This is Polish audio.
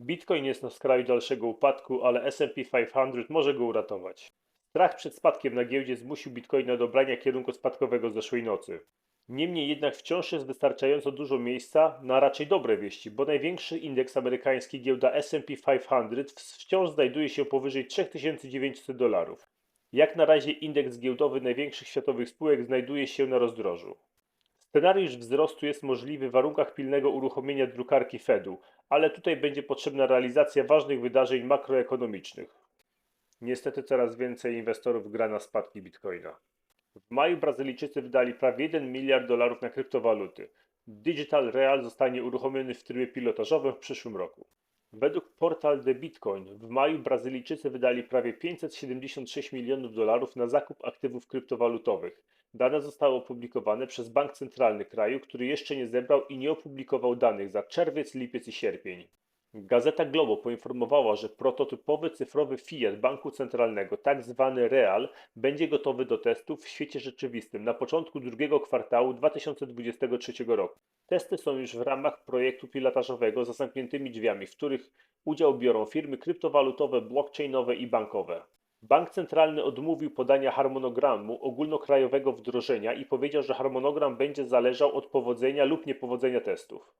Bitcoin jest na skraju dalszego upadku, ale S&P 500 może go uratować. Strach przed spadkiem na giełdzie zmusił Bitcoina do brania kierunku spadkowego zeszłej nocy. Niemniej jednak wciąż jest wystarczająco dużo miejsca na raczej dobre wieści, bo największy indeks amerykański giełda S&P 500 wciąż znajduje się powyżej 3900 dolarów. Jak na razie indeks giełdowy największych światowych spółek znajduje się na rozdrożu. Scenariusz wzrostu jest możliwy w warunkach pilnego uruchomienia drukarki Fedu, ale tutaj będzie potrzebna realizacja ważnych wydarzeń makroekonomicznych. Niestety coraz więcej inwestorów gra na spadki Bitcoina. W maju Brazylijczycy wydali prawie 1 miliard dolarów na kryptowaluty. Digital Real zostanie uruchomiony w trybie pilotażowym w przyszłym roku. Według portal The Bitcoin w maju Brazylijczycy wydali prawie 576 milionów dolarów na zakup aktywów kryptowalutowych. Dane zostały opublikowane przez Bank Centralny kraju, który jeszcze nie zebrał i nie opublikował danych za czerwiec, lipiec i sierpień. Gazeta Globo poinformowała, że prototypowy cyfrowy fiat banku centralnego, tak zwany Real, będzie gotowy do testów w świecie rzeczywistym na początku drugiego kwartału 2023 roku. Testy są już w ramach projektu pilotażowego za zamkniętymi drzwiami, w których udział biorą firmy kryptowalutowe, blockchainowe i bankowe. Bank Centralny odmówił podania harmonogramu ogólnokrajowego wdrożenia i powiedział, że harmonogram będzie zależał od powodzenia lub niepowodzenia testów.